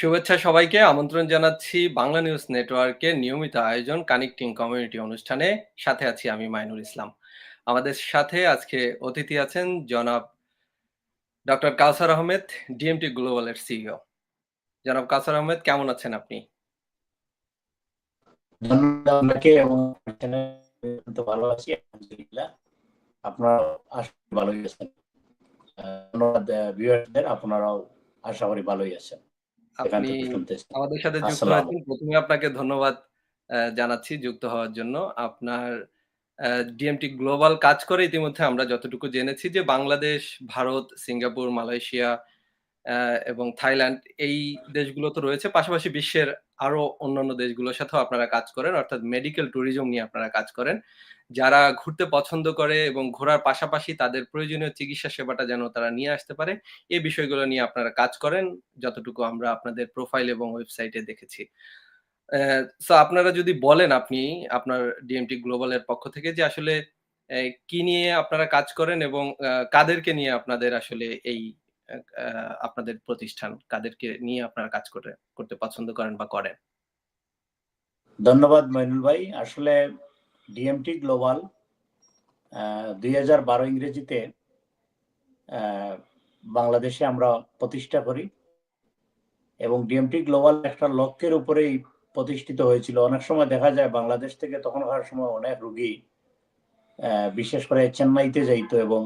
শুভেচ্ছা সবাইকে। আমন্ত্রণ জানাচ্ছি বাংলা নিউজ নেটওয়ার্কের নিয়মিত আয়োজন কানেক্টিং কমিউনিটি অনুষ্ঠানে। সাথে আছি আমি মাইনুল ইসলাম। আমাদের সাথে আজকে অতিথি আছেন জনাব ডক্টর কাউসার আহমেদ, ডিএমটি গ্লোবালের সিইও। জনাব কাউসার আহমেদ, কেমন আছেন আপনি? আপনাকে এবং ভালো আছি, আলহামদুলিল্লাহ। আপনারা ভালোই আছেন। ধন্যবাদ ভিউয়ারদের আপনারাও আশা করি ভালোই আছেন। আপনি আমাদের সাথে যুক্ত আছেন। প্রথমে আপনাকে ধন্যবাদ আহ, জানাচ্ছি যুক্ত হওয়ার জন্য। আপনার ডিএমটি গ্লোবাল কাজ করে ইতিমধ্যে আমরা যতটুকু জেনেছি যে বাংলাদেশ ভারত সিঙ্গাপুর মালয়েশিয়া এবং থাইল্যান্ড এই দেশগুলো তো রয়েছে। পাশাপাশি বিশ্বের আরও অন্যান্য দেশগুলোর সাথেও আপনারা কাজ করেন, অর্থাৎ মেডিকেল ট্যুরিজম নিয়ে আপনারা কাজ করেন। যারা ঘুরতে পছন্দ করে এবং ঘোরার পাশাপাশি তাদের প্রয়োজনীয় চিকিৎসা সেবাটা যেন তারা নিয়ে আসতে পারে এই বিষয়গুলো নিয়ে আপনারা কাজ করেন, যতটুকু আমরা আপনাদের প্রোফাইল এবং ওয়েবসাইটে দেখেছি। আপনারা যদি বলেন আপনি, আপনার ডিএমটি গ্লোবালের পক্ষ থেকে যে আসলে কি নিয়ে আপনারা কাজ করেন এবং কাদেরকে নিয়ে আপনাদের আসলে এই আপনাদের প্রতিষ্ঠান, কাদেরকে নিয়ে আপনারা কাজ করে, করতে পছন্দ করেন বা করেন? ধন্যবাদ মইনুল ভাই। আসলে ডিএমটি গ্লোবাল দুই হাজার বারো ইংরেজিতে বাংলাদেশে আমরা প্রতিষ্ঠা করি এবং ডিএমটি গ্লোবাল একটা লক্ষ্যের উপরেই প্রতিষ্ঠিত হয়েছিল। অনেক সময় দেখা যায় বাংলাদেশ থেকে তখনকার সময় অনেক রুগী বিশেষ করে চেন্নাইতে যাইতো এবং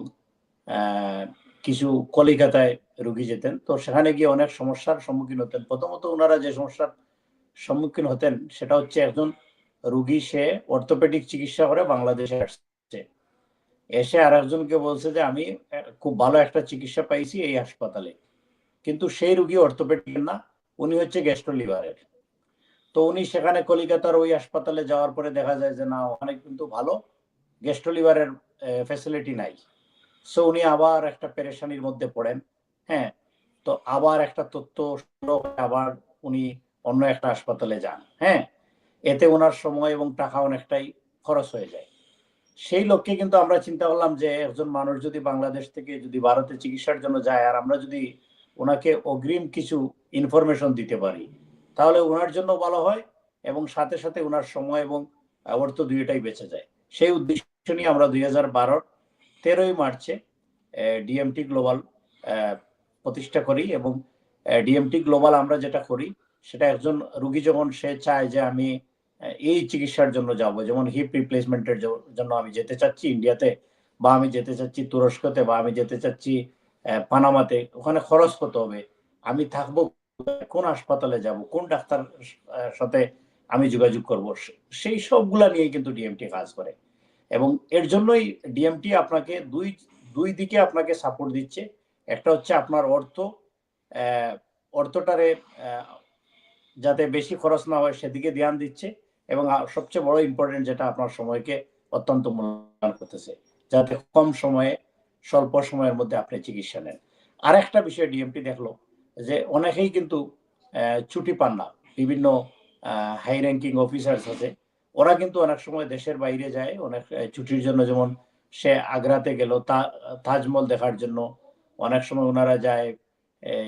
কিছু কলিকাতায় রুগী যেতেন। তো সেখানে গিয়ে অনেক সমস্যার সম্মুখীন হতেন। প্রথমত ওনারা যে সমস্যার সম্মুখীন হতেন, সেটা হচ্ছে একজন রুগী, সে অর্থোপেডিক চিকিৎসা করে বাংলাদেশে আসছে। এসে আর একজনকে বলছে যে, আমি খুব ভালো একটা চিকিৎসা পাইছি এই হাসপাতালে। কিন্তু সেই রুগী অর্থোপেডিক না, উনি হচ্ছে গ্যাস্ট্রো লিভারের। তো উনি সেখানে কলিকাতার ওই হাসপাতালে যাওয়ার পরে দেখা যায় যে, না, ওখানে কিন্তু ভালো গ্যাস্ট্রো লিভারের ফ্যাসিলিটি নাই। সো উনি আবার একটা পেরেশানির মধ্যে পড়েন। হ্যাঁ তো আবার একটা তথ্য আবার উনি অন্য একটা হাসপাতালে যান। হ্যাঁ এতে ওনার সময় এবং টাকা অনেকটাই খরচ হয়ে যায়। সেই লক্ষ্যে কিন্তু আমরা চিন্তা করলাম যে, একজন মানুষ যদি বাংলাদেশ থেকে যদি ভারতে চিকিৎসার জন্য যায় আর আমরা যদি ওনাকে অগ্রিম কিছু ইনফরমেশন দিতে পারি, তাহলে ওনার জন্য ভালো হয় এবং সাথে সাথে ওনার সময় এবং অর্থ দুইটাই বেঁচে যায়। সেই উদ্দেশ্য নিয়ে আমরা দুই হাজার বারোর তেরোই মার্চে ডিএমটি গ্লোবাল প্রতিষ্ঠা করি এবং ডিএমটি গ্লোবাল আমরা যেটা করি, সেটা একজন রুগী যখন সে চায় যে আমি এই চিকিৎসার জন্য যাব, যেমন হিপ রিপ্লেসমেন্টের জন্য আমি যেতে চাচ্ছি ইন্ডিয়াতে বা আমি যেতে চাচ্ছি তুরস্কতে, বা আমি যেতে চাচ্ছি পানামাতে ওখানে খরচ কত হবে। আমি থাকব কোন হাসপাতালে যাব, কোন ডাক্তার সাথে আমি যোগাযোগ করব সেই সবগুলা নিয়ে কিন্তু ডিএমটি কাজ করে। এবং এর জন্যই ডিএমটি আপনাকে দুই দুই দিকে আপনাকে সাপোর্ট দিচ্ছে। একটা হচ্ছে আপনার অর্থ অর্থটারে যাতে বেশি খরচ না হয় সেদিকে ধ্যান দিচ্ছে এবং সবচেয়ে বড় ইম্পর্টেন্ট যেটা আপনার সময়কে অত্যন্ত মূল্যায়ন করতেছে। যাতে কম সময়ে, স্বল্প সময়ের মধ্যে আপনি চিকিৎসা নেন। আর একটা বিষয় ডিএমটি দেখল যে অনেকেই কিন্তু ছুটি পান না। বিভিন্ন হাই র্যাঙ্কিং অফিসার্স আছে। ওরা কিন্তু অনেক সময় দেশের বাইরে যায় অনেক ছুটির জন্য যেমন সে আগ্রাতে গেল তাজমহল দেখার জন্য। অনেক সময় ওনারা যায়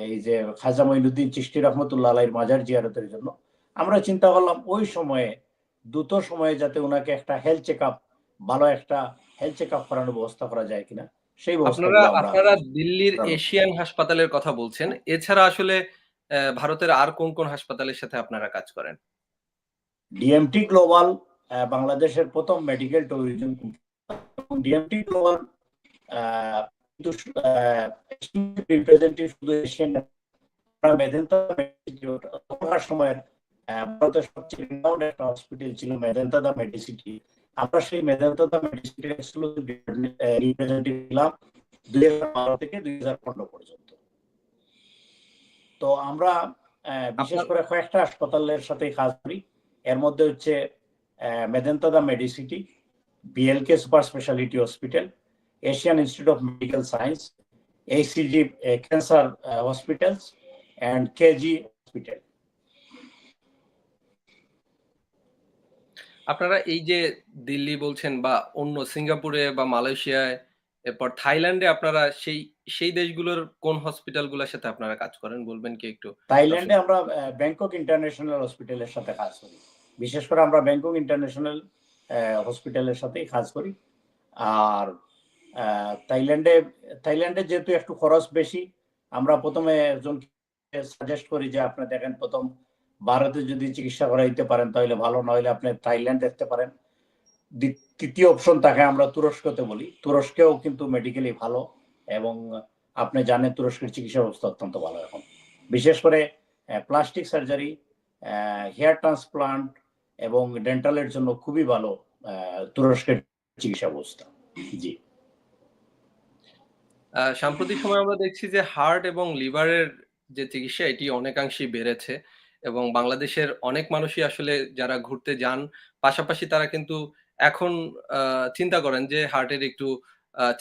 এই যে খাজা মঈনুদ্দিন চিশতি রহমতুল্লাহ মাজার জিয়ারতের জন্য। আমরা চিন্তা করলাম ওই সময়ে দ্রুত সময়ে যাতে ওনাকে একটা হেলথ চেক আপ ভালো একটা হেলথ চেক আপ করানোর ব্যবস্থা করা যায় কিনা সেই আপনারা ব্যবস্থা আপনারা দিল্লির এশিয়ান হাসপাতালের কথা বলছেন। এছাড়া আসলে আহ, ভারতের আর কোন কোন হাসপাতালের সাথে আপনারা কাজ করেন? ডিএমটি গ্লোবাল বাংলাদেশের প্রথম মেডিকেল ট্যুরিজম ডিএমটি গ্লোবাল কিন্তু রিপ্রেজেন্টেটিভ শুধু এশিয়ান আমরা মেদেন্তা তখনকার সময়ের ভারতের সবচেয়ে রিনাউন্ড একটা হসপিটাল ছিল মেদেন্তাদা মেডিসিটি আমরা সেই মেদেন্তাদা মেডিসিটি রিপ্রেজেন্টেটিভ ছিলাম দুই হাজার বারো থেকে দুই হাজার পনেরো পর্যন্ত। তো আমরা আহ, বিশেষ করে কয়েকটা হাসপাতালের সাথে কাজ করি। এর মধ্যে হচ্ছে মেদেন্তাদা Medicity BLK Super Speciality Hospital Asian Institute of Medical Science HCG Cancer Hospitals and KG Hospital. আপনারা এই যে দিল্লি বলছেন বা অন্য সিঙ্গাপুরে বা মালয়েশিয়ায় এরপর থাইল্যান্ডে আপনারা সেই সেই দেশগুলোর কোন হসপিটালগুলোর সাথে আপনারা কাজ করেন? বলবেন কি একটু? থাইল্যান্ডে আমরা ব্যাংকক ইন্টারন্যাশনাল হসপিটালের সাথে কাজ করি। বিশেষ করে আমরা ব্যাংকক ইন্টারন্যাশনাল হসপিটালের সাথেই কাজ করি। আর থাইল্যান্ডে থাইল্যান্ডে যেহেতু একটু খরচ বেশি, আমরা প্রথমে একজনকে সাজেস্ট করি যে, আপনি দেখেন প্রথম ভারতে যদি চিকিৎসা করাইতে পারেন, তাহলে ভালো নইলে আপনি থাইল্যান্ড দেখতে পারেন। তৃতীয় অপশন তাকে আমরা তুরস্কতে বলি। তুরস্কেও কিন্তু মেডিকেলি ভালো এবং আপনি জানেন তুরস্কের চিকিৎসা ব্যবস্থা অত্যন্ত ভালো এখন। বিশেষ করে প্লাস্টিক সার্জারি হেয়ার ট্রান্সপ্লান্ট এবং ডেন্টালের জন্য খুবই ভালো তুরস্কের চিকিৎসা ব্যবস্থা জি সাম্প্রতিক সময় আমরা দেখছি যে হার্ট এবং লিভারের যে চিকিৎসা, এটি অনেকাংশেই বেড়েছে এবং বাংলাদেশের অনেক মানুষই আসলে যারা ঘুরতে যান, পাশাপাশি তারা কিন্তু এখন চিন্তা করেন যে হার্টের একটু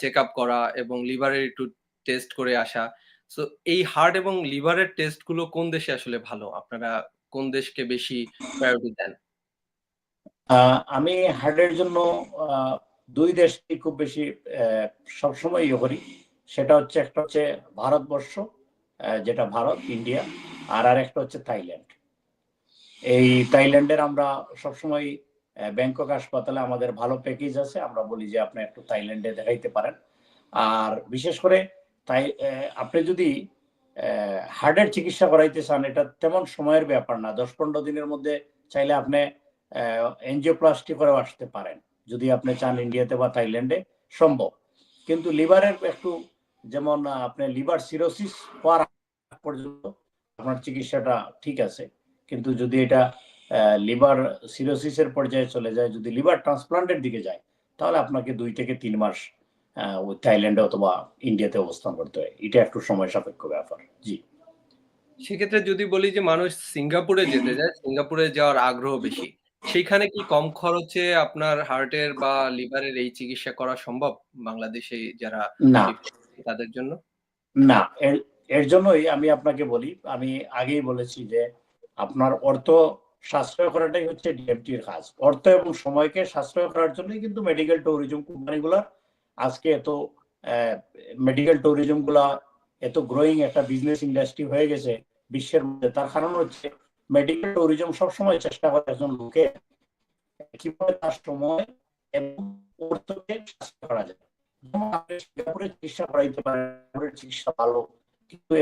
চেক চেকআপ করা এবং লিভারের একটু টেস্ট করে আসা। সো, এই হার্ট এবং লিভারের টেস্টগুলো কোন দেশে আসলে ভালো? আপনারা কোন দেশকে বেশি প্রায়োরিটি দেন? আমি হার্টের জন্য দুই দেশকে খুব বেশি সবসময় ইয়ে করি। সেটা হচ্ছে একটা হচ্ছে ভারতবর্ষ যেটা ভারত, ইন্ডিয়া, আর আর একটা হচ্ছে থাইল্যান্ড। এই থাইল্যান্ডের আমরা সবসময় ব্যাংকক হাসপাতালে আমাদের ভালো প্যাকেজ আছে। আমরা বলি যে আপনি একটু থাইল্যান্ডে দেখাইতে পারেন। আর বিশেষ করে তাই আপনি যদি হার্টের চিকিৎসা করাইতে চান, এটা তেমন সময়ের ব্যাপার না। দশ পনেরো দিনের মধ্যে চাইলে আপনি এনজিওপ্লাস্টি করেও আসতে পারেন যদি আপনি চান ইন্ডিয়াতে বা থাইল্যান্ডে সম্ভব। কিন্তু লিভারের একটু যেমন আপনি লিভার সিরোসিস হওয়ার পর্যন্ত আপনার চিকিৎসাটা ঠিক আছে। কিন্তু যদি এটা লিভার সিরোসিসের পর্যায়ে চলে যায় যদি লিভার ট্রান্সপ্লান্টের দিকে যায় তাহলে আপনাকে দুই থেকে তিন মাস থাইল্যান্ডে অথবা ইন্ডিয়াতে অবস্থান করতে হয়। এটা একটু সময় সাপেক্ষ ব্যাপার জি। সেক্ষেত্রে যদি বলি যে মানুষ সিঙ্গাপুরে যেতে যায়, সিঙ্গাপুরে যাওয়ার আগ্রহ বেশি। সেইখানে কি কম খরচে আপনার হার্টের বা লিভারের এই চিকিৎসা করা সম্ভব? বাংলাদেশে যারা না তাদের জন্য? না এর এর জন্যই আমি আপনাকে বলি আমি আগেই বলেছি যে আপনার অর্থ সাশ্রয় করাটাই হচ্ছে ডিএমটির কাজ অর্থ এবং সময়কে সাশ্রয় করার জন্যই কিন্তু মেডিকেল ট্যুরিজম কোম্পানিগুলো আজকে এত মেডিকেল ট্যুরিজমগুলা এত গ্রোয়িং একটা বিজনেস ইন্ডাস্ট্রি হয়ে গেছে বিশ্বের মধ্যে তার কারণ হচ্ছে মেডিকেল ট্যুরিজম সবসময় চেষ্টা করে একজন লোকে কীভাবে তার সময় এবং অর্থকে সাশ্রয় করা যায়। যেমন আপনি সিঙ্গাপুরে চিকিৎসা করাইতে পারেন চিকিৎসা ভালো। কিন্তু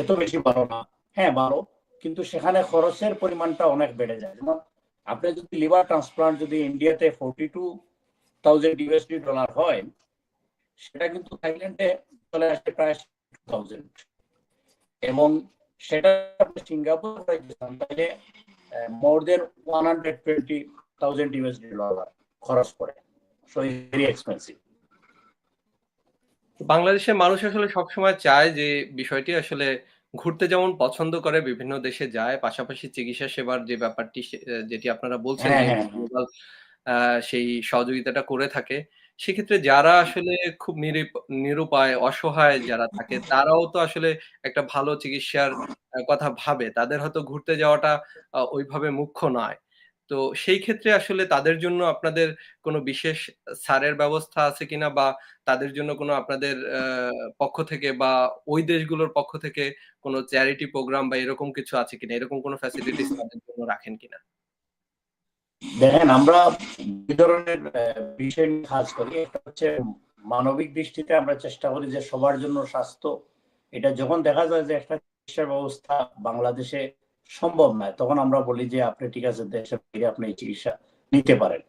এত বেশি ভালো না। হ্যাঁ ভালো। কিন্তু সেখানে খরচের পরিমাণটা অনেক বেড়ে যায়। যেমন আপনি যদি লিভার ট্রান্সপ্লান্ট যদি ইন্ডিয়াতে forty two thousand USD dollar হয়, সেটা কিন্তু থাইল্যান্ডে চলে আসছে প্রায় থাউজেন্ড এবং সেটা সিঙ্গাপুর করাইতে তাহলে more than one hundred twenty thousand USD dollar খরচ পড়ে। সো ভেরি এক্সপেন্সিভ বাংলাদেশের মানুষ আসলে সবসময় চায় যে বিষয়টি আসলে ঘুরতে যেমন পছন্দ করে বিভিন্ন দেশে যায় পাশাপাশি চিকিৎসা সেবার যে ব্যাপারটি যেটি আপনারা বলছেন হ্যাঁ, হ্যাঁ। সেই সহযোগিতাটা করে থাকে। সেক্ষেত্রে যারা আসলে খুব নিরুপ- নিরুপায়, অসহায় যারা থাকে, তারাও তো আসলে একটা ভালো চিকিৎসার কথা ভাবে। তাদের হয়তো ঘুরতে যাওয়াটা ওইভাবে মুখ্য নয়। তো সেই ক্ষেত্রে আসলে তাদের জন্য আপনাদের কোনো বিশেষ ছাড়ের ব্যবস্থা আছে কিনা বা তাদের জন্য কোনো আপনাদের পক্ষ থেকে বা ওই দেশগুলোর পক্ষ থেকে কোনো চ্যারিটি প্রোগ্রাম বা এরকম কিছু আছে কিনা? এরকম কোনো ফ্যাসিলিটিস তাদের জন্য রাখেন কিনা? দেখেন, আমরা দুই ধরনের বিষয় নিয়ে কাজ করি। একটা হচ্ছে মানবিক দৃষ্টিতে আমরা চেষ্টা করি যে সবার জন্য স্বাস্থ্য। এটা যখন দেখা যায় যে একটা চিকিৎসা ব্যবস্থা বাংলাদেশে সম্ভব নয়, তখন আমরা বলি যে, আপনি ঠিক আছে দেশে ফিরে আপনি এই চিকিৎসা নিতে পারেন।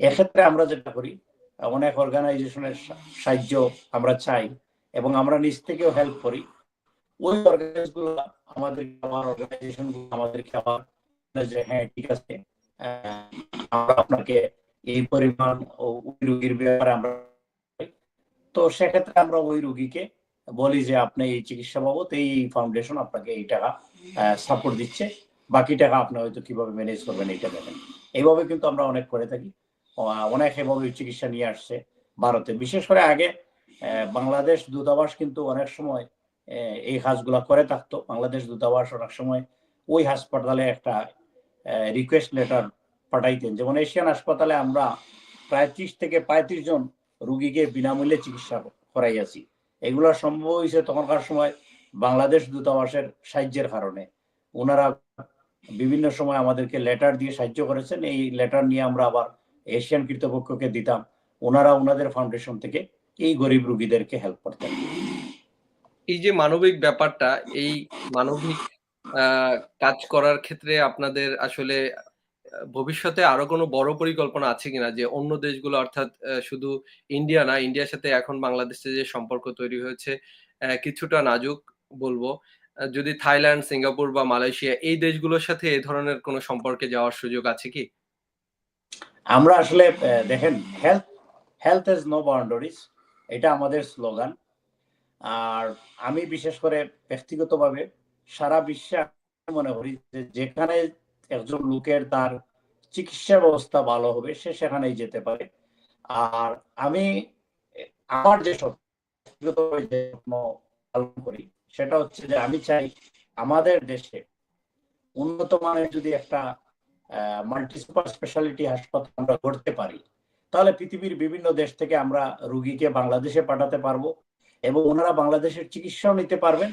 এক্ষেত্রে আমরা যেটা করি, অনেক অর্গানাইজেশনের সাহায্য আমরা চাই এবং আমরা নিজ থেকেও হেল্প করি। ওই অর্গানাইজগুলো আমাদের আমার অর্গানাইজেশনগুলো আমাদেরকে আবার যে হ্যাঁ ঠিক আছে আমরা আপনাকে এই পরিমাণ ওই রোগীর ব্যাপারে আমরা তো সেক্ষেত্রে আমরা ওই রোগীকে বলি যে আপনি এই চিকিৎসা বাবদ এই ফাউন্ডেশন আপনাকে এই টাকা সাপোর্ট দিচ্ছে। বাকি টাকা আপনি হয়তো কীভাবে ম্যানেজ করবেন এইটা এইভাবে কিন্তু আমরা অনেক করে থাকি। অনেক এভাবে চিকিৎসা নিয়ে আসছে ভারতে। বিশেষ করে আগে বাংলাদেশ দূতাবাস কিন্তু অনেক সময় এই কাজগুলা করে থাকতো। বাংলাদেশ দূতাবাস অনেক সময় ওই হাসপাতালে একটা রিকোয়েস্ট লেটার পাঠাইতেন। যেমন এশিয়ান হাসপাতালে আমরা প্রায় ত্রিশ থেকে পঁয়ত্রিশ জন রুগীকে বিনামূল্যে চিকিৎসা করাইয়াছি। এগুলো সম্ভব হয়েছে তখনকার সময় বাংলাদেশ দূতাবাসের সাহায্যের কারণে। ওনারা বিভিন্ন সময় আমাদেরকে লেটার দিয়ে সাহায্য করেছেন। এই লেটার নিয়ে আমরা আবার এশিয়ান কর্তৃপক্ষকে দিতাম। ওনারা ওনাদের ফাউন্ডেশন থেকে এই গরিব রুগীদেরকে হেল্প করতেন। এই যে মানবিক ব্যাপারটা, এই মানবিক কাজ করার ক্ষেত্রে আপনাদের আসলে ভবিষ্যতে আরও কোনো বড় পরিকল্পনা আছে কিনা? যে অন্য দেশগুলো অর্থাৎ শুধু ইন্ডিয়া না, ইন্ডিয়ার সাথে এখন বাংলাদেশে যে সম্পর্ক তৈরি হয়েছে কিছুটা নাজুক বলব। যদি থাইল্যান্ড, সিঙ্গাপুর বা মালয়েশিয়া এই দেশগুলোর সাথে এই ধরনের কোনো সম্পর্কে যাওয়ার সুযোগ আছে কি? আমরা আসলে দেখেন health health is no boundaries এটা আমাদের স্লোগান আর আমি বিশেষ করে ব্যক্তিগতভাবে সারা বিশ্বে মনে করি যে যেখানে একজন লোকের তার চিকিৎসা ব্যবস্থা ভালো হবে, সে সেখানেই যেতে পারে। আর আমি, আমার যে পালন করি, সেটা হচ্ছে যে আমি চাই আমাদের দেশে উন্নত মানের যদি একটা মাল্টি সুপার স্পেশালিটি হাসপাতাল আমরা করতে পারি, তাহলে পৃথিবীর বিভিন্ন দেশ থেকে আমরা রুগীকে বাংলাদেশে পাঠাতে পারব এবং ওনারা বাংলাদেশের চিকিৎসাও নিতে পারবেন।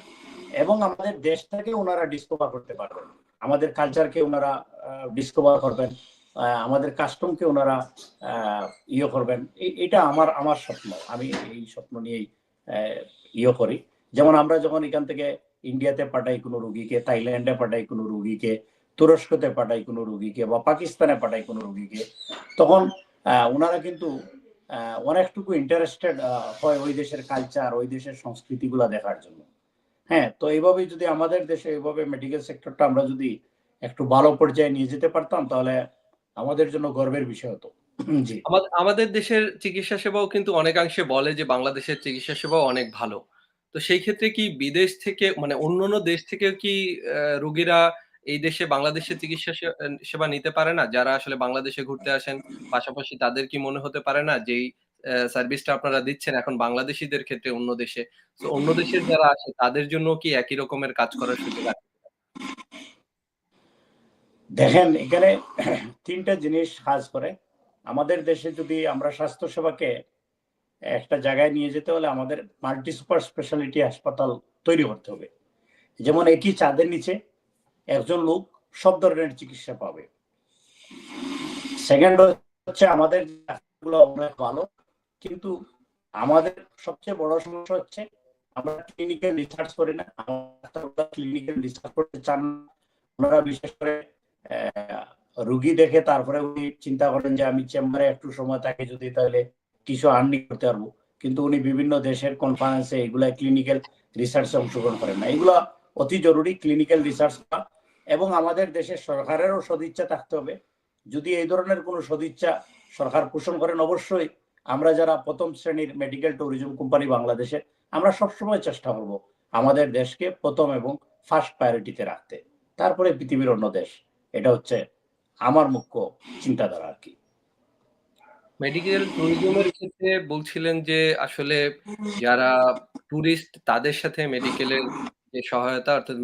এবং আমাদের দেশটাকে ওনারা ডিসকভার করতে পারবেন। আমাদের কালচারকে ওনারা ডিসকভার করবেন আমাদের কাস্টমকে ওনারা ইয়ে করবেন। এটা আমার আমার স্বপ্ন। আমি এই স্বপ্ন নিয়েই ইয়ে করি। যেমন আমরা যখন এখান থেকে ইন্ডিয়াতে পাঠাই কোনো রুগীকে থাইল্যান্ডে পাঠাই কোনো রুগীকে, তুরস্কতে পাঠাই কোনো রুগীকে বা পাকিস্তানে পাঠাই কোনো রুগীকে, তখন ওনারা কিন্তু অনেকটুকু ইন্টারেস্টেড হয় ওই দেশের কালচার ওই দেশের সংস্কৃতিগুলা দেখার জন্য। হ্যাঁ তো এইভাবেই যদি আমাদের দেশে এইভাবে মেডিকেল সেক্টরটা আমরা যদি একটু ভালো পর্যায়ে নিয়ে যেতে পারতাম, তাহলে আমাদের জন্য গর্বের বিষয় হতো। আমাদের দেশের চিকিৎসা সেবাও কিন্তু অনেকাংশে বলে যে বাংলাদেশের চিকিৎসা সেবাও অনেক ভালো। তো সেই ক্ষেত্রে কি বিদেশ থেকে মানে অন্য অন্য দেশ থেকে কি রোগীরা এই দেশে বাংলাদেশের চিকিৎসা সেবা নিতে পারে না? যারা আসলে বাংলাদেশে ঘুরতে আসেন, পাশাপাশি তাদের কি মনে হতে পারে না যেই সার্ভিসটা আপনারা দিচ্ছেন এখন বাংলাদেশিদের ক্ষেত্রে অন্য দেশে। তো অন্য দেশের যারা আসে তাদের জন্য কি একই রকমের কাজ করার সুযোগ আছে? দেখেন এখানে তিনটা জিনিস কাজ করে। আমাদের দেশে যদি আমরা স্বাস্থ্য সেবাকে একটা জায়গায় নিয়ে যেতে হলে আমাদের মাল্টি সুপার স্পেশালিটি হাসপাতাল তৈরি করতে হবে। যেমন একই চাঁদের নিচে একজন লোক সব ধরনের চিকিৎসা পাবে। সেকেন্ড হচ্ছে আমাদের অনেক ভালো কিন্তু আমাদের সবচেয়ে বড় সমস্যা হচ্ছে আমরা ক্লিনিক্যাল রিসার্চ করি না ক্লিনিক্যাল রিসার্চ করতে চান ওনারা বিশেষ করে রুগী দেখে তারপরে উনি চিন্তা করেন যে আমি চেম্বারে একটু সময় থাকে যদি তাহলে কিছু আর্নি করতে পারব। কিন্তু উনি বিভিন্ন দেশের কনফারেন্সে এগুলা ক্লিনিক্যাল রিসার্চে অংশগ্রহণ করেন না। এগুলো অতি জরুরি ক্লিনিক্যাল রিসার্চ করা এবং আমাদের দেশের সরকারেরও সদিচ্ছা থাকতে হবে। যদি এই ধরনের কোনো সদিচ্ছা সরকার পোষণ করেন, অবশ্যই আমরা যারা প্রথম শ্রেণির মেডিকেল ট্যুরিজম কোম্পানি বাংলাদেশে, আমরা সবসময় চেষ্টা করব আমাদের দেশকে প্রথম এবং ফার্স্ট প্রায়োরিটিতে রাখতে। তারপরে পৃথিবীর অন্য দেশ, এটা হচ্ছে আমার মুখ্য চিন্তাধারা আর কি। মেডিকেল ট্যুরিজমের ক্ষেত্রে বলছিলেন যে আসলে যারা টুরিস্ট তাদের সাথে মেডিকেলের যে সহায়তা, অর্থাৎ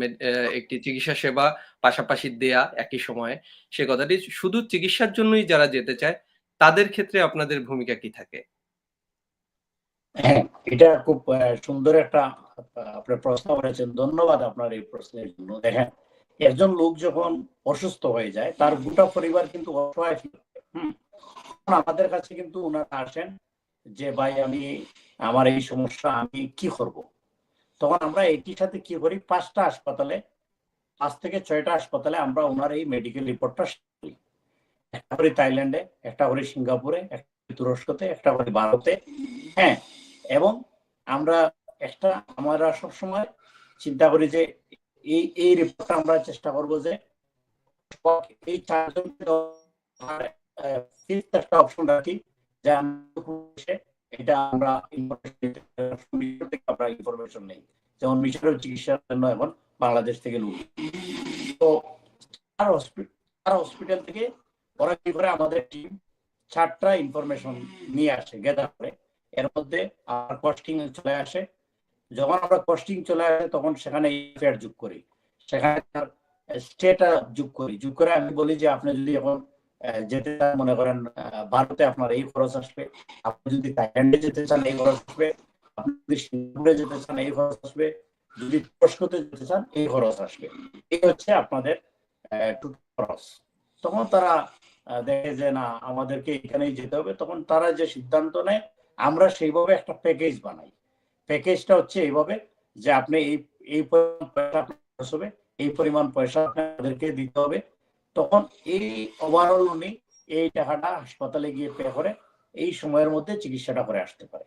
একটি চিকিৎসা সেবা পাশাপাশি দেয়া একই সময়ে, সে কথাটি শুধু চিকিৎসার জন্যই যারা যেতে চায় তাদের ক্ষেত্রে আপনাদের ভূমিকা কি থাকে? হ্যাঁ এটা খুব সুন্দর একটা, আপনার প্রশ্ন করেছেন। ধন্যবাদ আপনার এই প্রশ্নের জন্য। দেখেন, একজন লোক যখন অসুস্থ হয়ে যায়, তার গোটা পরিবার কিন্তু অসহায় আমাদের কাছে কিন্তু ওনারা আসেন যে, ভাই, আমি, আমার এই সমস্যা, আমি কি করব? তখন আমরা একই সাথে কি করি? পাঁচটা হাসপাতালে, পাঁচ থেকে ছয়টা হাসপাতালে আমরা ওনার এই মেডিকেল রিপোর্টটা একটা করি থাইল্যান্ডে, একটা করি সিঙ্গাপুরে, একটা তুরস্কতে, একটা করি ভারতে। হ্যাঁ এবং আমরা একটা, আমরা সবসময় চিন্তা করি যে এই এই রিপোর্টটা আমরা চেষ্টা করব যে এই চারজনকে একটা অপশন রাখি, যে এটা আমরা আমরা ইনফরমেশন নেই। যেমন মিশরের চিকিৎসার জন্য এখন বাংলাদেশ থেকে লোক। তো আর হসপিটাল থেকে ওরা কি করে? আমাদের টিম চারটা ইনফরমেশন নিয়ে আসে গেদার করে। এর মধ্যে আর কস্টিং চলে আসে। যখন আমরা কস্টিং চলে আসে, তখন সেখানে ফেয়ার যোগ করি। সেখানে স্টেটা যোগ করি। যোগ করে আমি বলি যে, আপনি যদি এখন যেতে চান, মনে করেন ভারতে আপনার এই খরচ আসবে। আপনি যদি থাইল্যান্ডে যেতে চান, এই খরচ আসবে। আপনি যদি সিঙ্গাপুরে যেতে চান, এই খরচ আসবে। যদি তুরস্কতে যেতে চান, এই খরচ আসবে। এই হচ্ছে আপনাদের খরচ। তখন তারা দেখে যে না, আমাদেরকে এখানেই যেতে হবে, তখন তারা যে সিদ্ধান্ত নেয়, আমরা সেইভাবে একটা প্যাকেজ বানাই। প্যাকেজটা হচ্ছে এইভাবে যে আপনি এই এই পরিমাণ পয়সা খরচ হবে, এই পরিমাণ পয়সা আপনাদেরকে দিতে হবে। তখন এই ওভারঅল উনি এই টাকাটা হাসপাতালে গিয়ে পে করে, এই সময়ের মধ্যে চিকিৎসাটা করে আসতে পারে।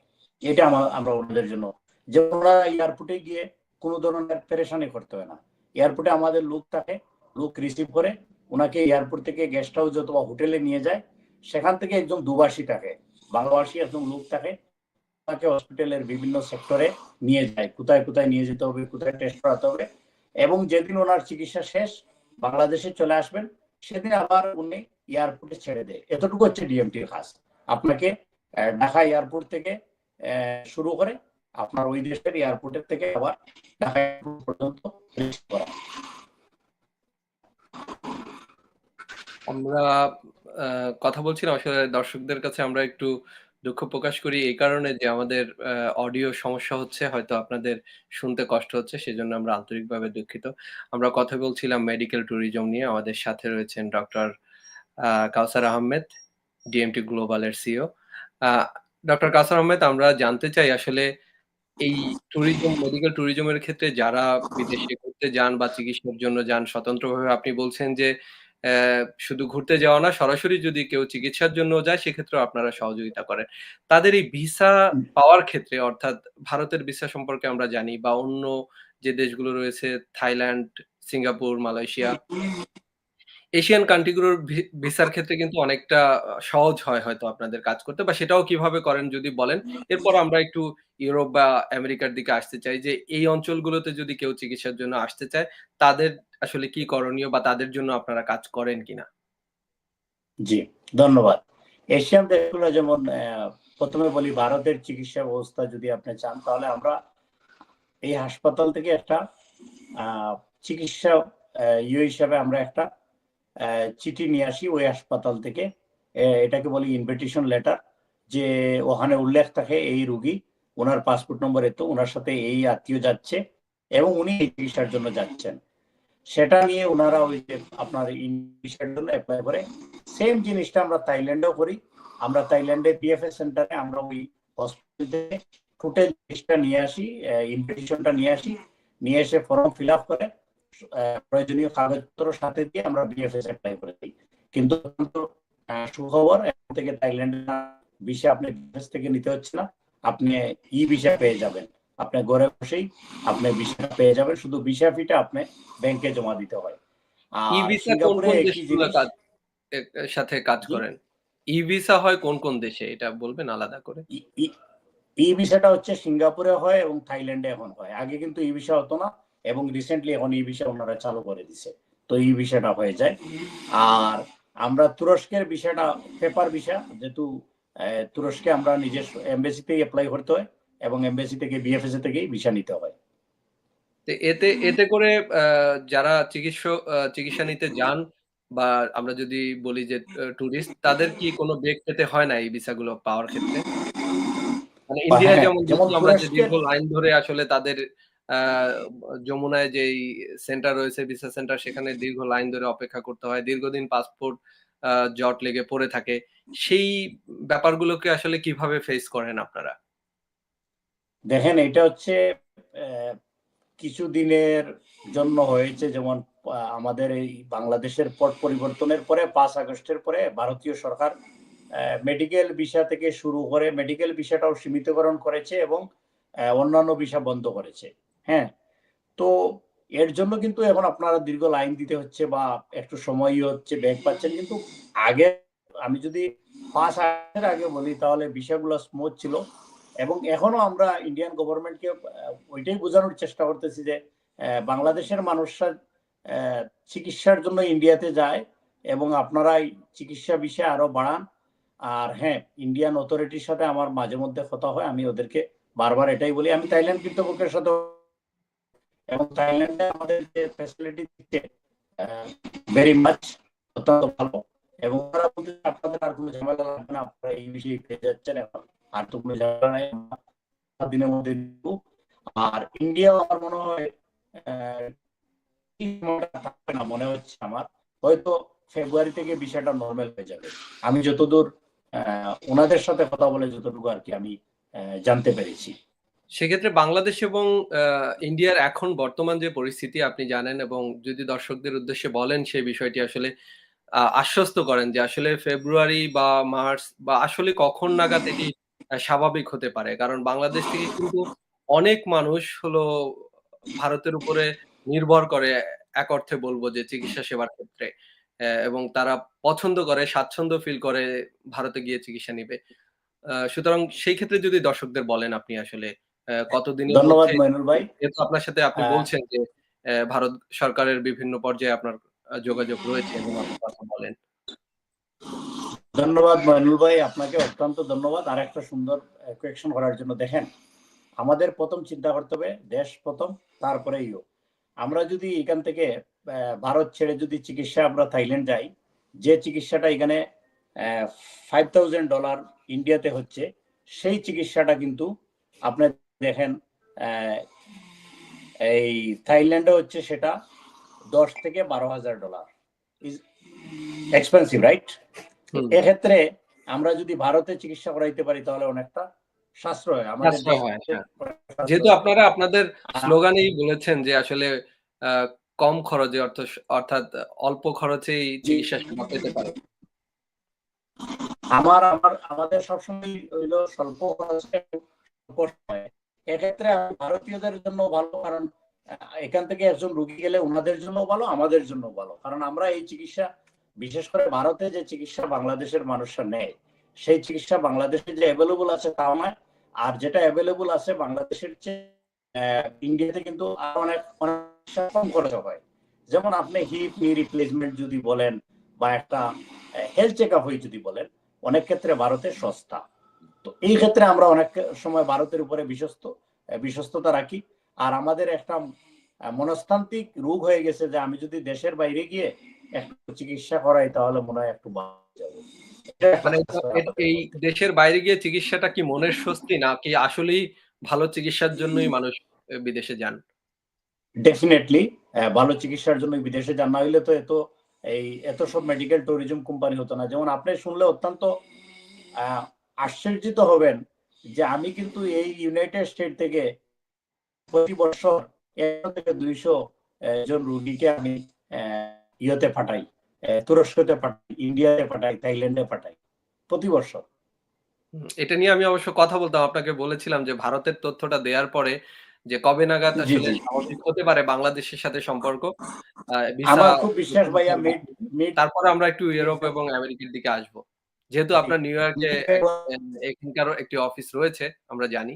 এটা আমা- আমরা ওনাদের জন্য। যেমন ওরা এয়ারপোর্টে গিয়ে কোনো ধরনের পেরেশানি করতে হয় না। এয়ারপোর্টে আমাদের লোক থাকে, লোক রিসিভ করে ওনাকে এয়ারপোর্ট থেকে গেস্ট হাউস অথবা হোটেলে নিয়ে যায়। সেখান থেকে একজন দুবাসী থাকে। বাংলাভাষী একজন লোক থাকে। তাকে হসপিটালের বিভিন্ন সেক্টরে নিয়ে যায়। কোথায় কোথায় নিয়ে যেতে হবে, কোথায় টেস্ট করাতে হবে এবং যেদিন ওনার চিকিৎসা শেষ, বাংলাদেশে চলে আসবেন, সেদিন আবার উনি এয়ারপোর্টে ছেড়ে দেয়। এতটুকু হচ্ছে ডিএমটির কাজ। আপনাকে ঢাকা এয়ারপোর্ট থেকে শুরু করে আপনার ওই দেশের এয়ারপোর্টের থেকে আবার ঢাকা এয়ারপোর্ট পর্যন্ত করা। আমরা কথা বলছিলাম আসলে দর্শকদের কাছে আমরা একটু দুঃখ প্রকাশ করি এই কারণে যে আমাদের অডিও সমস্যা হচ্ছে, হয়তো আপনাদের শুনতে কষ্ট হচ্ছে, সেজন্য আমরা আন্তরিকভাবে দুঃখিত। আমরা কথা বলছিলাম মেডিকেল ট্যুরিজম নিয়ে, আমাদের সাথে রয়েছেন ডক্টর কাউসার আহমেদ ডিএমটি গ্লোবালের সিও ডক্টর কাউসার আহমেদ, আমরা জানতে চাই আসলে এই ট্যুরিজম মেডিকেল ট্যুরিজমের ক্ষেত্রে যারা বিদেশে ঘুরতে যান বা চিকিৎসার জন্য যান, স্বতন্ত্রভাবে আপনি বলছেন যে শুধু ঘুরতে যাওয়া না সরাসরি যদি কেউ চিকিৎসার জন্য যায় সেক্ষেত্রে আপনারা সহযোগিতা করেন। তাদের এই ভিসা পাওয়ার ক্ষেত্রে অর্থাৎ ভারতের ভিসা সম্পর্কে আমরা জানি বা অন্য যে দেশগুলো রয়েছে থাইল্যান্ড সিঙ্গাপুর মালয়েশিয়া এশিয়ান কান্ট্রিগুলোর ভিসার ক্ষেত্রে কিন্তু অনেকটা সহজ হয় হয়তো আপনাদের কাজ করতে, বা সেটাও কীভাবে করেন যদি বলেন। এরপর আমরা একটু ইউরোপ বা আমেরিকার দিকে আসতে চাই, যে এই অঞ্চলগুলোতে যদি কেউ চিকিৎসার জন্য আসতে চায়, তাদের আসলে কি করণীয়, বা তাদের জন্য আপনারা কাজ করেন কিনা? জি, ধন্যবাদ। এশিয়ান দেশগুলো যেমন প্রথমে বলি ভারতের চিকিৎসা ব্যবস্থা যদি আপনি চান, তাহলে আমরা এই হাসপাতাল থেকে একটা চিকিৎসা ইয়ে হিসাবে আমরা একটা চিঠি নিয়ে আসি ওই হাসপাতাল থেকে। এটাকে বলি ইনভিটেশন লেটার যে ওখানে উল্লেখ থাকে এই রুগী, ওনার পাসপোর্ট নম্বর এত ওনার সাথে এই আত্মীয় যাচ্ছে এবং উনি এই চিকিৎসার জন্য যাচ্ছেন। সেটা নিয়ে ওনারা ওই যে আপনার ইংলিশের জন্য অ্যাপ্লাই করে। সেম জিনিসটা আমরা থাইল্যান্ডেও করি। আমরা থাইল্যান্ডে পিএফএস সেন্টারে আমরা ওই হসপিটাল থেকে ফুটেজ লিস্টটা নিয়ে আসি ইনভিটেশনটা নিয়ে আসি। নিয়ে এসে ফর্ম ফিল আপ করে। প্রয়োজনীয় কাগজপত্র সাথে দিয়ে আমরা বিএফএস অ্যাপ্লাই করে দিই। কিন্তু সুখবর এখন থেকে থাইল্যান্ডের ভিসা আপনি বিএফএস থেকে নিতে হচ্ছে না। আপনি ই ভিসা পেয়ে যাবেন। আপনি ঘরে বসেই আপনি ভিসা পেয়ে যাবেন। শুধু ভিসা ফিটা আপনি ব্যাংকে জমা দিতে হয়। ই ভিসা কোন কোন সাথে কাজ করেন? ই ভিসা হয় কোন কোন দেশে? এটা বলবেন আলাদা করে। ই ভিসাটা হচ্ছে সিঙ্গাপুরে হয় এবং থাইল্যান্ডে এখন হয়। আগে কিন্তু ই ভিসা হতো না। এবং রিসেন্টলি এখন ই ভিসা ওনারা চালু করে দিছে। তো ই ভিসাটা হয়ে যায়। আর আমরা তুরস্কের ভিসাটা পেপার ভিসা যেহেতু তুরস্কে আমরা নিজের এমবেসিতেই অ্যাপ্লাই করতে হয় এবং এমবেসি থেকে বিএফএস থেকেই ভিসা নিতে হয়। তো এতে এতে করে যারা চিকিৎসক চিকিৎসা নিতে যান বা আমরা যদি বলি যে টুরিস্ট তাদের কি কোনো বেগ পেতে হয় না এই ভিসাগুলো পাওয়ার ক্ষেত্রে? মানে ইন্ডিয়ায় হ্যাঁ, যেমন আমরা যে দীর্ঘ লাইন ধরে আসলে তাদের যমুনায় যেই সেন্টার রয়েছে ভিসা সেন্টার সেখানে দীর্ঘ লাইন ধরে অপেক্ষা করতে হয়। দীর্ঘদিন পাসপোর্ট জট লেগে পড়ে থাকে। সেই ব্যাপারগুলোকে আসলে কীভাবে ফেস করেন আপনারা? দেখেন, এটা হচ্ছে কিছু দিনের জন্য হয়েছে। যেমন আমাদের এই বাংলাদেশের পট পরিবর্তনের পরে, পাঁচ আগস্টের পরে ভারতীয় সরকার মেডিকেল ভিসা থেকে শুরু করে মেডিকেল ভিসাটাও সীমিতকরণ করেছে এবং অন্যান্য ভিসা বন্ধ করেছে। হ্যাঁ? তো এর জন্য কিন্তু এখন আপনারা দীর্ঘ লাইন দিতে হচ্ছে বা একটু সময়ই হচ্ছে ব্যাংক পাচ্ছেন। কিন্তু আগে আমি যদি পাঁচ আগের আগে বলি, তাহলে বিষয়গুলো স্মুথ ছিল। এবং এখনও আমরা ইন্ডিয়ান গভর্নমেন্টকে ওইটাই বোঝানোর চেষ্টা করতেছি যে বাংলাদেশের মানুষরা চিকিৎসার জন্য ইন্ডিয়াতে যায় এবং আপনারাই চিকিৎসা বিষয়ে আরও বাড়ান। আর হ্যাঁ ইন্ডিয়ান অথরিটির সাথে আমার মাঝে মধ্যে কথা হয়, আমি ওদেরকে বারবার এটাই বলি। আমি থাইল্যান্ড কর্তৃপক্ষের সাথে এবং থাইল্যান্ডে আমাদের যে ফ্যাসিলিটি দিচ্ছে ভেরি মাচ অত্যন্ত ভালো। এবং ওরা বলতে আপনাদের আর কোনো ঝামেলা লাগবে না, আপনারা এই বিষয়ে পেয়ে যাচ্ছেন এখন। আর তো কোনো ঝামেলা নাই দিনের মধ্যে আর ইন্ডিয়া আমার মনে হয় থাকবে না মনে হচ্ছে আমার। হয়তো ফেব্রুয়ারি থেকে বিষয়টা নর্মাল হয়ে যাবে। আমি যতদূর ওনাদের সাথে কথা বলে যতটুকু আর কি আমি জানতে পেরেছি। সেক্ষেত্রে বাংলাদেশ এবং ইন্ডিয়ার এখন বর্তমান যে পরিস্থিতি আপনি জানেন এবং যদি দর্শকদের উদ্দেশ্যে বলেন সেই বিষয়টি আসলে আশ্বস্ত করেন যে আসলে ফেব্রুয়ারি বা মার্চ বা আসলে কখন নাগাদ এটি স্বাভাবিক হতে পারে। কারণ বাংলাদেশ থেকে কিন্তু অনেক মানুষ হলো ভারতের উপরে নির্ভর করে এক অর্থে বলব যে চিকিৎসা সেবার ক্ষেত্রে এবং তারা পছন্দ করে, স্বাচ্ছন্দ্য ফিল করে ভারতে গিয়ে চিকিৎসা নিবে। সুতরাং সেই ক্ষেত্রে যদি দর্শকদের বলেন আপনি আসলে কতদিনের ধন্যবাদ মইনুল ভাই। যেহেতু আপনার সাথে আপনি বলছেন যে ভারত সরকারের বিভিন্ন পর্যায়ে আপনার যোগাযোগ রয়েছে এবং আপনি কথা বলেন। ধন্যবাদ মইনুল ভাই আপনাকে অত্যন্ত ধন্যবাদ। আর একটা সুন্দর কোয়েকশন করার জন্য দেখেন আমাদের প্রথম চিন্তা করতে হবে দেশ প্রথম তারপরে ইউ আমরা যদি এখান থেকে ভারত ছেড়ে যদি চিকিৎসা আমরা থাইল্যান্ড যাই যে চিকিৎসাটা এখানে ফাইভ থাউজেন্ড ডলার ইন্ডিয়াতে হচ্ছে সেই চিকিৎসাটা কিন্তু আপনি দেখেন এই থাইল্যান্ডে হচ্ছে সেটা দশ থেকে বারো হাজার ডলার। ইজ এক্সপেন্সিভ রাইট এক্ষেত্রে আমরা যদি ভারতে চিকিৎসা করাইতে পারি তাহলে অনেকটা সাশ্রয় আমাদের হ্যাঁ। যেহেতু আপনারা আপনাদের স্লোগানেই বলেছেন যে আসলে আহ, কম খরচে অর্থ অর্থাৎ অল্প খরচেই চিকিৎসা সেবা পেতে পারে। আমার আমার আমাদের সবসময় হইল স্বল্প খরচে স্বল্প সময়ে। এক্ষেত্রে ভারতীয়দের জন্য ভালো, কারণ এখান থেকে একজন রুগী গেলে ওনাদের জন্য ভালো, আমাদের জন্য ভালো। কারণ আমরা এই চিকিৎসা, বিশেষ করে ভারতে যে চিকিৎসা বাংলাদেশের মানুষরা নেয়, সেই চিকিৎসা বাংলাদেশে যে অ্যাভেলেবল আছে তাও নয়। আর যেটা অ্যাভেলেবল আছে বাংলাদেশের চেয়ে ইন্ডিয়াতে কিন্তু অনেক অনেক কম খরচ হয়। যেমন আপনি হিপ নি রিপ্লেসমেন্ট যদি বলেন বা একটা হেলথ চেক আপ হয়ে যদি বলেন, অনেক ক্ষেত্রে ভারতে সস্তা। তো এই ক্ষেত্রে আমরা অনেক সময় ভারতের উপরে বিশ্বস্ত বিশ্বস্ততা রাখি। আর আমাদের একটা মনস্তান্ত্রিক রোগ হয়ে গেছে যে আমি যদি দেশের বাইরে গিয়ে একটু চিকিৎসা করাই তাহলে মনে হয় একটু মানে এই দেশের বাইরে গিয়ে চিকিৎসাটা কি মনের স্বস্তি নাকি আসলেই ভালো চিকিৎসার জন্যই মানুষ বিদেশে যান? ডেফিনেটলি ভালো চিকিৎসার জন্য বিদেশে যান। না হইলে তো এত এই এত সব মেডিকেল ট্যুরিজম কোম্পানি হতো না। যেমন আপনি শুনলে অত্যন্ত আহ, আশ্চর্যিত হবেন যে আমি কিন্তু এই ইউনাইটেড স্টেট থেকে প্রতি বছর একশো থেকে দুইশো জন রুগীকে আমি ইয়েতে পাঠাই তুরস্কতে পাঠাই ইন্ডিয়াতে পাঠাই থাইল্যান্ডে পাঠাই প্রতি বছর। এটা নিয়ে আমি অবশ্য কথা বলতাম আপনাকে বলেছিলাম যে ভারতের তথ্যটা দেওয়ার পরে যে কবে নাগাদ আসলে স্বাভাবিক হতে পারে বাংলাদেশের সাথে সম্পর্ক আমার খুব বিশ্বাস ভাইয়া মিড মিড তারপরে আমরা একটু ইউরোপ এবং আমেরিকার দিকে আসব। যেহেতু আপনার নিউ ইয়র্কে এখানকার একটি অফিস রয়েছে আমরা জানি।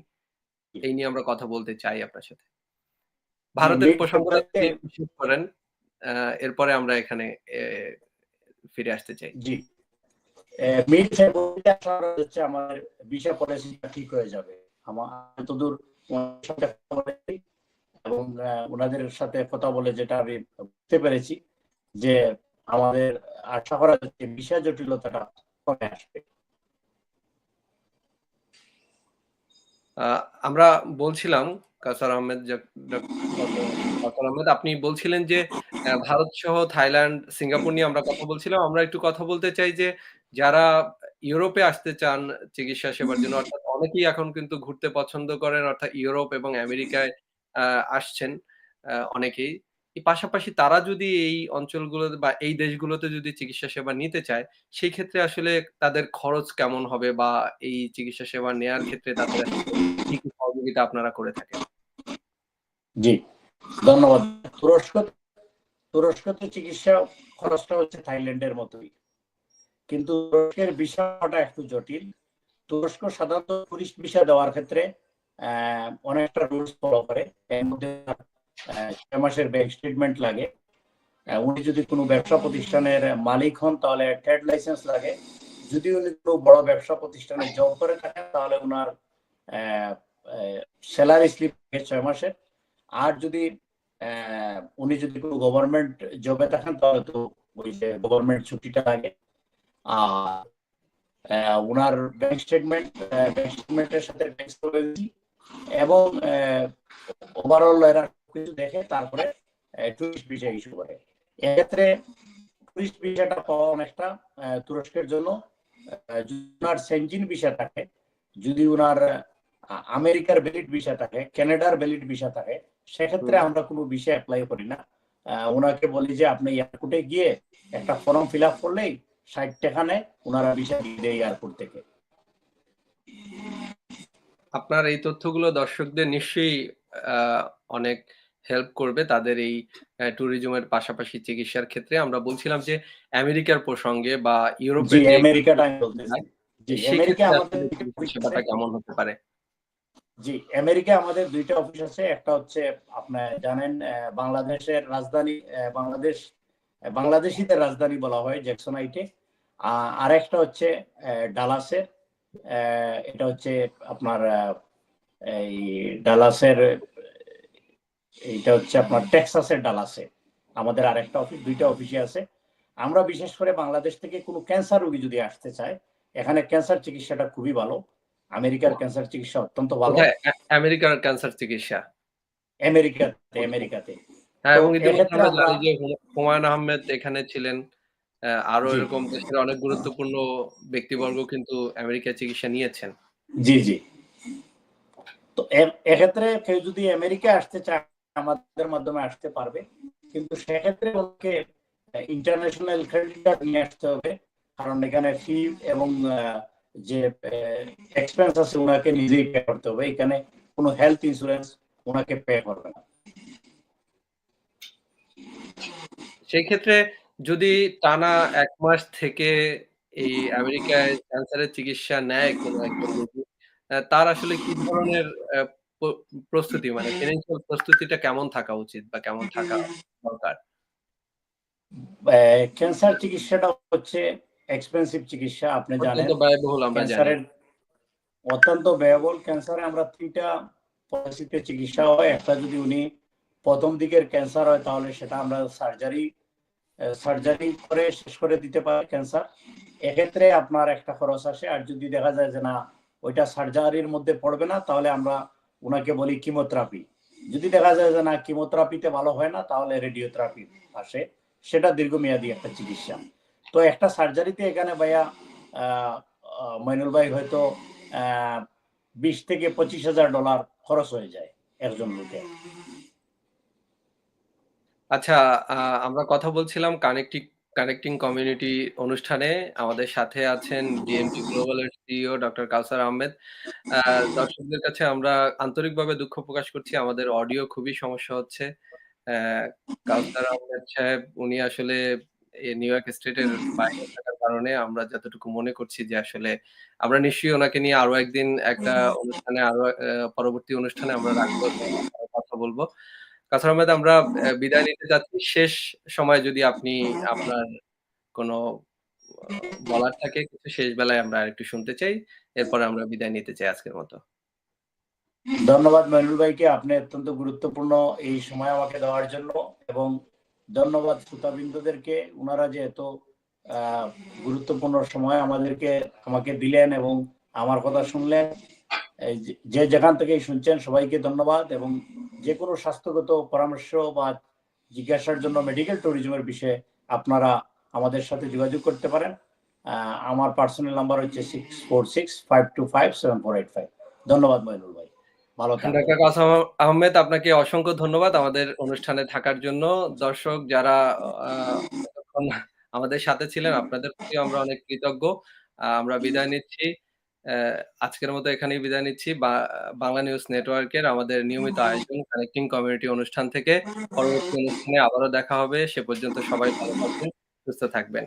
এই নিয়ে আমরা কথা বলতে চাই আপনার সাথে। ভারতের শেষ করেন এরপরে আমরা এখানে ফিরে আসতে চাই। জি। মিড ফেব্রুয়ারিতে হচ্ছে আমাদের ভিসা পলিসিটা ঠিক হয়ে যাবে। আমার সাথে এবং ওনাদের সাথে কথা বলে যেটা আমি বুঝতে পেরেছি যে আমাদের আশা করা হচ্ছে ভিসা জটিলতাটা আমরা বলছিলাম, কাসার আহমেদ কাসার আহমেদ, আপনি বলছিলেন যে ভারত সহ থাইল্যান্ড, সিঙ্গাপুর নিয়ে আমরা কথা বলছিলাম। আমরা একটু কথা বলতে চাই যে, যারা ইউরোপে আসতে চান চিকিৎসা সেবার জন্য, অর্থাৎ অনেকেই এখন কিন্তু ঘুরতে পছন্দ করেন, অর্থাৎ ইউরোপ এবং আমেরিকায় আসছেন অনেকেই। পাশাপাশি তারা যদি এই অঞ্চলগুলোতে বা এই দেশগুলোতে যদি চিকিৎসা সেবা নিতে চায় সেই ক্ষেত্রে আসলে তাদের খরচ কেমন হবে বা এই চিকিৎসা সেবা নেয়ার ক্ষেত্রে তাদের কি কি সহযোগিতা আপনারা করে থাকেন? জি, ধন্যবাদ। তুরস্ক, তুরস্কতে চিকিৎসা খরচটা হচ্ছে থাইল্যান্ডের মতোই। কিন্তু তুরস্কের ভিসাটা একটু জটিল। তুরস্ক সাধারণত টুরিস্ট ভিসা দেওয়ার ক্ষেত্রে অনেকটা রুলস ফলো করে। এর মধ্যে ছয় মাসের ব্যাংক স্টেটমেন্ট লাগে। উনি যদি কোনো ব্যবসা প্রতিষ্ঠানের মালিক হন, তাহলে ট্রেড লাইসেন্স লাগে। যদি উনি কোনো বড় ব্যবসা প্রতিষ্ঠানে জব করে থাকেন, তাহলে ওনার স্যালারি স্লিপ ছয় মাসের। আর যদি উনি যদি কোনো গভর্নমেন্ট জবে থাকেন, তাহলে তো ওই যে গভর্নমেন্ট ছুটিটা লাগে। আর ওনার ব্যাংক স্টেটমেন্ট ব্যাংক স্টেটমেন্টের সাথে এবং ওভারঅল এরা কিছু দেখে তারপরে টুরিস্ট ভিসা ইস্যু করে। এক্ষেত্রে টুরিস্ট ভিসাটা পাওয়া অনেকটা তুরস্কের জন্য। ওনার সেঞ্জিন ভিসা থাকে যদি ওনার আমেরিকার ভ্যালিড ভিসা থাকে কানাডার ভ্যালিড ভিসা থাকে সেক্ষেত্রে আমরা কোনো ভিসা অ্যাপ্লাই করি না। ওনাকে বলি যে আপনি এয়ারপোর্টে গিয়ে একটা ফর্ম ফিল আপ করলেই ষাট টাকা নেয় ওনারা ভিসা দিয়ে দেয় এয়ারপোর্ট থেকে। আপনার এই তথ্যগুলো দর্শকদের নিশ্চয়ই আহ, অনেক হেল্প করবে তাদের এই ট্যুরিজমের পাশাপাশি চিকিৎসার ক্ষেত্রে। আমরা বলছিলাম যে আমেরিকার প্রসঙ্গে বা ইউরোপের আমেরিকাটা পরিষেবাটা কেমন হতে পারে? জি আমেরিকা আমাদের দুইটা অফিস আছে। একটা হচ্ছে আপনার জানেন বাংলাদেশের রাজধানী বাংলাদেশ বাংলাদেশিদের রাজধানী বলা হয় জ্যাকসনাইটে। আহ, আর একটা হচ্ছে আহ, ডালাসে আহ, এটা হচ্ছে আপনার এই ডালাসের এইটা হচ্ছে আপনার টেক্সাসের ডালাসে আমাদের আরেকটা অফিস দুইটা অফিসে আছে। আমরা বিশেষ করে বাংলাদেশ থেকে কোনো ক্যান্সার রোগী যদি আসতে চায় এখানে ক্যান্সার চিকিৎসাটা খুবই ভালো। আমেরিকার ক্যান্সার চিকিৎসা অত্যন্ত ভালো। আমেরিকার ক্যান্সার চিকিৎসা? আমেরিকাতে আমেরিকাতে। হ্যাঁ এবং যে হুমায়ুন আহমেদ এখানে ছিলেন। আরও এরকম দেশের অনেক গুরুত্বপূর্ণ ব্যক্তিবর্গ কিন্তু আমেরিকায় চিকিৎসা নিয়েছেন। জি জি। তো এক্ষেত্রে কেউ যদি আমেরিকা আসতে চায় আমাদের মাধ্যমে আসতে পারবে। কিন্তু সেক্ষেত্রে ওকে ইন্টারন্যাশনাল ক্রেডিট কার্ড নিয়ে আসতে হবে। কারণ এখানে ফি এবং যে এক্সপেন্স আছে ওনাকে নিজেই পে করতে হবে। এখানে কোনো হেলথ ইন্স্যুরেন্স ওনাকে পে করবে না। সেই ক্ষেত্রে যদি টানা এক মাস থেকে এই আমেরিকায় ক্যান্সারের চিকিৎসা নেয় কোনো একজন তার আসলে কি ধরনের প্রস্তুতি মানে ফিনান্সিয়াল প্রস্তুতিটা কেমন থাকা উচিত বা কেমন থাকা দরকার? ক্যান্সার চিকিৎসাটা হচ্ছে এক্সপেন্সিভ চিকিৎসা আপনি জানেন। ব্যয়বহুল আমরা জানি। অত্যন্ত ব্যয়বহুল ক্যান্সারে আমরা তিনটা পদ্ধতিতে চিকিৎসা হয়। একটা যদি উনি প্রথম দিকের ক্যান্সার হয় তাহলে সেটা আমরা সার্জারি সার্জারি করে শেষ করে দিতে পারি ক্যান্সার এক্ষেত্রে আপনার একটা খরচ আসে। আর যদি দেখা যায় যে না ওইটা সার্জারির মধ্যে পড়বে না তাহলে আমরা ওনাকে বলি কিমোথেরাপি যদি দেখা যায় যে না কিমোথেরাপিতে ভালো হয় না, তাহলে রেডিওথেরাপি আসে। সেটা দীর্ঘমেয়াদী একটা চিকিৎসা। তো একটা সার্জারিতে এখানে ভাইয়া মইনুল ভাই হয়তো বিশ থেকে পঁচিশ হাজার ডলার খরচ হয়ে যায় একজন লোকে আচ্ছা আমরা কথা বলছিলাম কানেক্টিং কানেক্টিং কমিউনিটি অনুষ্ঠানে আমাদের সাথে আছেন ডিএমটি গ্লোবালের সিইও ডক্টর কাউসার আহমেদ। দর্শকদের কাছে আমরা আন্তরিকভাবে দুঃখ প্রকাশ করছি। আমাদের অডিও খুবই সমস্যা হচ্ছে। আহ, কাউসার আহমেদ সাহেব উনি আসলে নিউ ইয়র্ক স্টেটের বাইরে থাকার কারণে আমরা যতটুকু মনে করছি যে আসলে আমরা নিশ্চয়ই ওনাকে নিয়ে আরও একদিন একটা অনুষ্ঠানে আরও পরবর্তী অনুষ্ঠানে আমরা রাখব। কথা বলব। কাসার আহমেদ আমরা বিদায় নিতে যাচ্ছি। শেষ সময় যদি আপনি আপনার কোনো বলার থাকে কিছু শেষ বেলায় আমরা একটু শুনতে চাই। এরপরে আমরা বিদায় নিতে চাই আজকের মতো। ধন্যবাদ মইনুল ভাইকে। আপনি অত্যন্ত গুরুত্বপূর্ণ এই সময় আমাকে দেওয়ার জন্য এবং ধন্যবাদ শ্রোতাবৃন্দদেরকে। ওনারা যে এত আহ, গুরুত্বপূর্ণ সময় আমাদেরকে আমাকে দিলেন এবং আমার কথা শুনলেন। যে- যে যেখান থেকে শুনছেন সবাইকে ধন্যবাদ এবং যে কোনো স্বাস্থ্যগত পরামর্শ বা জিজ্ঞাসার জন্য মেডিকেল ট্যুরিজমের বিষয়ে আপনারা আমাদের সাথে যোগাযোগ করতে পারেন। আমার পার্সোনাল নাম্বার হচ্ছে six four six five two five seven four eight five ধন্যবাদ মইনুল ভাই। ভালো ডাক্তার আহমেদ, আপনাকে অসংখ্য ধন্যবাদ আমাদের অনুষ্ঠানে থাকার জন্য। দর্শক যারা আমাদের সাথে ছিলেন, আপনাদের প্রতি আমরা অনেক কৃতজ্ঞ। আমরা বিদায় নিচ্ছি। আজকের মতো এখানেই বিদায় নিচ্ছি। বাংলা নিউজ নেটওয়ার্কের আমাদের নিয়মিত আয়োজন, কানেক্টিং কমিউনিটি অনুষ্ঠান থেকে পরবর্তী অনুষ্ঠানে আবারও দেখা হবে। সে পর্যন্ত সবাই ভালো থাকবেন, সুস্থ থাকবেন।